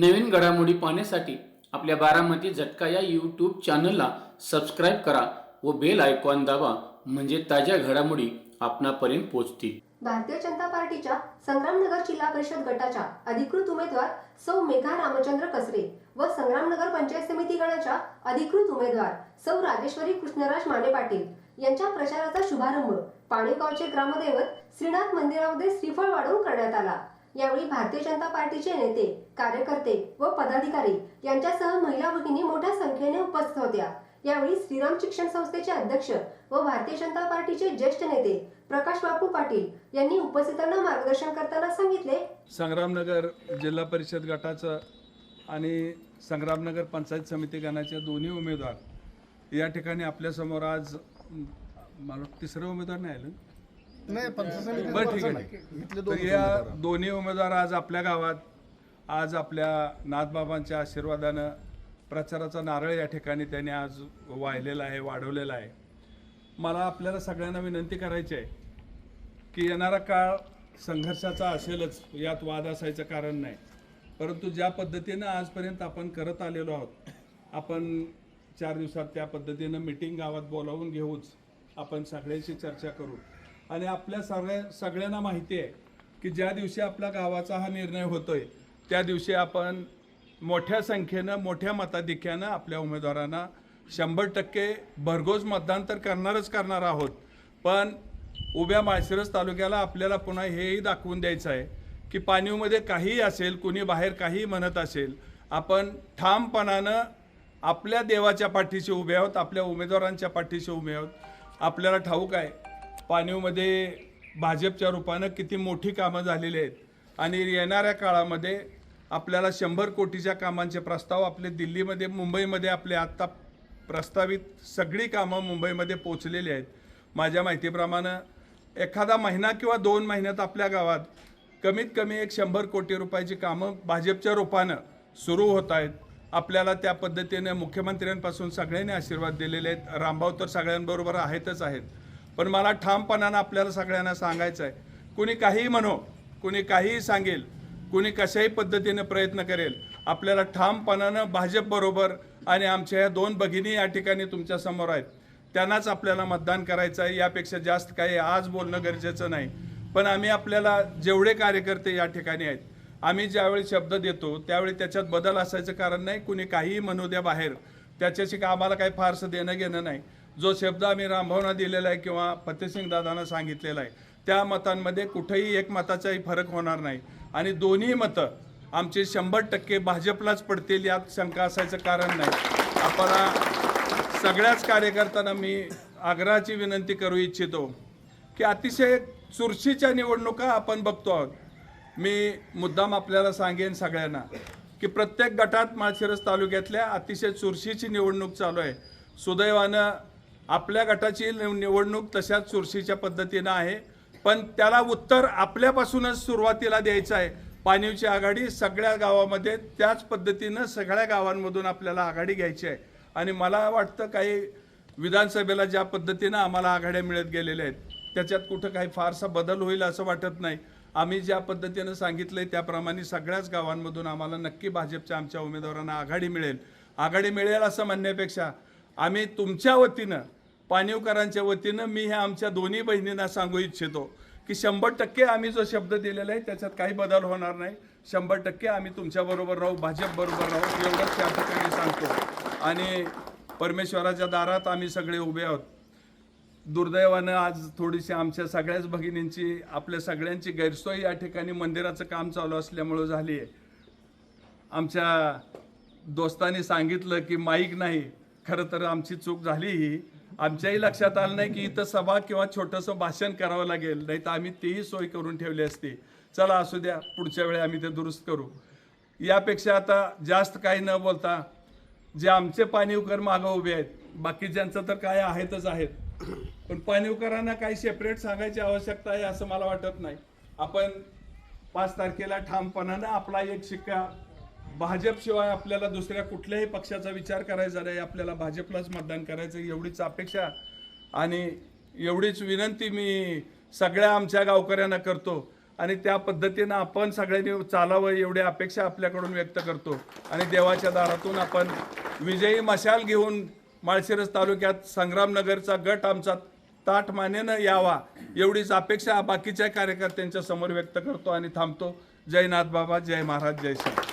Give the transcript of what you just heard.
नवीन घडामोडी पाहण्यासाठी आपल्या बारामती झटका या यूट्यूब चॅनलला सबस्क्राईब करा व बेल आयकॉन दाबा म्हणजे ताज्या घडामोडी आपणापर्यंत पोहोचतील. भारतीय जनता पार्टीच्या संग्रामनगर जिल्हा परिषद गटाच्या अधिकृत उमेदवार सौ मेघा रामचंद्र कसरे व संग्रामनगर पंचायत समिती गणाच्या अधिकृत उमेदवार सौ राजेश्वरी कृष्णराज माने पाटील यांच्या प्रचाराचा शुभारंभ पाणेगावचे ग्रामदैवत श्रीनाथ मंदिरामध्ये श्रीफळ वाढवून करण्यात आला. यावेळी भारतीय जनता पार्टीचे नेते कार्यकर्ते व पदाधिकारी यांच्यासह महिला भगिनी मोठ्या संख्येने उपस्थित होत्या. यावेळी श्रीराम शिक्षण संस्थेचे अध्यक्ष व भारतीय जनता पार्टीचे ज्येष्ठ नेते प्रकाश बापू पाटील यांनी उपस्थितांना मार्गदर्शन करताना सांगितले. संग्रामनगर जिल्हा परिषद गटाचं आणि संग्रामनगर पंचायत समिती गणाच्या दोन्ही उमेदवार या ठिकाणी आपल्यासमोर आज मला तिसरं उमेदवार नाही आलं. नाही बरं ठीक आहे. इथले तर या दोन्ही उमेदवार आज आपल्या गावात आज आपल्या नाथबाबांच्या आशीर्वादानं प्रचाराचा नारळ या ठिकाणी त्यांनी आज वाहिलेला आहे वाढवलेला आहे. मला आपल्याला सगळ्यांना विनंती करायची आहे की येणारा काळ संघर्षाचा असेलच यात वाद असायचं कारण नाही. परंतु ज्या पद्धतीनं आजपर्यंत आपण करत आलेलो आहोत आपण चार दिवसात त्या पद्धतीनं मिटिंग गावात बोलावून घेऊच आपण सगळ्यांशी चर्चा करू. आणि आपल्या सगळ्या सगळ्यांना माहिती आहे की ज्या दिवशी आपल्या गावाचा हा निर्णय होतोय त्या दिवशी आपण मोठ्या संख्येनं मोठ्या मताधिक्यानं आपल्या उमेदवारांना शंभर टक्के भरघोस मतदान तर करणारच करणार आहोत. पण उभ्या माळशिरस तालुक्याला आपल्याला पुन्हा हेही दाखवून द्यायचं आहे की पाणीवमध्ये काहीही असेल कुणी बाहेर काहीही म्हणत असेल आपण ठामपणानं आपल्या देवाच्या पाठीशी उभे आहोत आपल्या उमेदवारांच्या पाठीशी उभे आहोत. आपल्याला ठाऊक आहे पाणीवमध्ये भाजपच्या रूपानं किती मोठी कामं झालेली आहेत. आणि येणाऱ्या काळामध्ये आपल्याला शंभर कोटीच्या कामांचे प्रस्ताव आपले दिल्लीमध्ये मुंबईमध्ये आपले आत्ता प्रस्तावित सगळी कामं मुंबईमध्ये पोचलेली आहेत. माझ्या माहितीप्रमाणे एखादा महिना किंवा दोन महिन्यात आपल्या गावात कमीत कमी एक शंभर कोटी रुपयाची कामं भाजपच्या रूपानं सुरू होत आहेत. आपल्याला त्या पद्धतीने मुख्यमंत्र्यांपासून सगळ्यांनी आशीर्वाद दिलेले आहेत. रामभाऊ तर सगळ्यांबरोबर आहेतच आहेत. पण मला ठामपणानं आपल्याला सगळ्यांना सांगायचं आहे. कुणी काहीही म्हणो कुणी काहीही सांगेल कुणी कशाही पद्धतीने प्रयत्न करेल आपल्याला ठामपणानं भाजपबरोबर आणि आमच्या ह्या दोन भगिनी या ठिकाणी तुमच्यासमोर आहेत. त्यांनाच आपल्याला मतदान करायचं आहे. यापेक्षा जास्त काही आज बोलणं गरजेचं नाही. पण आम्ही आपल्याला जेवढे कार्यकर्ते या ठिकाणी आहेत आम्ही ज्यावेळी शब्द देतो त्यावेळी त्याच्यात बदल असायचं कारण नाही. कुणी काहीही म्हणू द्या बाहेर. त्याच्याशी का आम्हाला काही फारसं देणं घेणं नाही. जो शब्द आम्ही रामभावना दिलेला आहे किंवा फतेसिंग दादांना सांगितलेला आहे त्या मतांमध्ये कुठेही एक मताचाही फरक होणार नाही. आणि दोन्ही मतं आमचे शंभर टक्के भाजपलाच पडतील यात शंका असायचं कारण नाही. आपण सगळ्याच कार्यकर्त्यांना मी आग्रहाची विनंती करू इच्छितो की अतिशय चुरशीच्या निवडणुका आपण बघतो आहोत. मी मुद्दाम आपल्याला सांगेन सगळ्यांना की प्रत्येक गटात माळशिरस तालुक्यातल्या अतिशय चुरशीची निवडणूक चालू आहे. सुदैवानं आपल्या गटाची निव- निवडणूक तशाच चुरशीच्या पद्धतीनं आहे. पण त्याला उत्तर आपल्यापासूनच सुरुवातीला द्यायचं आहे. पाणीवची आघाडी सगळ्या गावामध्ये त्याच पद्धतीनं सगळ्या गावांमधून आपल्याला आघाडी घ्यायची आहे. आणि मला वाटतं काही विधानसभेला ज्या पद्धतीनं आम्हाला आघाड्या मिळत गेलेल्या आहेत त्याच्यात कुठं काही फारसा बदल होईल असं वाटत नाही. आम्ही ज्या पद्धतीनं सांगितलं आहे त्याप्रमाणे सगळ्याच गावांमधून आम्हाला नक्की भाजपच्या आमच्या उमेदवारांना आघाडी मिळेल. आघाडी मिळेल असं म्हणण्यापेक्षा आम्ही तुमच्या वतीनं पाणीवकरांच्या वतीनं मी हे आमच्या दोन्ही बहिणींना सांगू इच्छितो की शंभर टक्के आम्ही जो शब्द दिलेला आहे त्याच्यात काही बदल होणार नाही. शंभर टक्के आम्ही तुमच्याबरोबर राहू भाजपबरोबर राहू एवढंच त्या ठिकाणी सांगतो. आणि परमेश्वराच्या दारात आम्ही सगळे उभे आहोत. दुर्दैवानं आज थोडीशी आमच्या सगळ्याच भगिनींची आपल्या सगळ्यांची गैरसोय या ठिकाणी मंदिराचं काम चालू असल्यामुळं झाली आहे आमच्या दोस्तांनी सांगितलं की माईक नाही खरं तर आमची चूक झाली ही आमच्याही लक्षात आलं नाही की इथं सभा किंवा छोटंसं भाषण करावं लागेल नाही तर आम्ही तीही सोय करून ठेवली असती. चला असू द्या पुढच्या वेळी आम्ही ते दुरुस्त करू. यापेक्षा आता जास्त काही न बोलता जे आमचे पाणीवकर मागं उभे आहेत बाकीच्यांचं तर काय आहेतच आहेत पण पाणीवकरांना काही सेपरेट सांगायची आवश्यकता आहे असं मला वाटत नाही. आपण पाच तारखेला ठामपणानं आपला एक शिक्का भाजपशिवाय आपल्याला दुसऱ्या कुठल्याही पक्षाचा विचार करायचा नाही. आपल्याला भाजपलाच मतदान करायचं एवढीच अपेक्षा. आणि एवढीच विनंती मी सगळ्या आमच्या गावकऱ्यांना करतो. आणि त्या पद्धतीनं आपण सगळ्यांनी चालावं एवढी अपेक्षा आपल्याकडून व्यक्त करतो. आणि देवाच्या दारातून आपण विजयी मशाल घेऊन माळशिरस तालुक्यात संग्रामनगरचा गट आमचा ताट मानेनं यावा एवढीच अपेक्षा बाकीच्या कार्यकर्त्यांच्या समोर व्यक्त करतो आणि थांबतो. जय नाथ बाबा जय महाराज जय श्री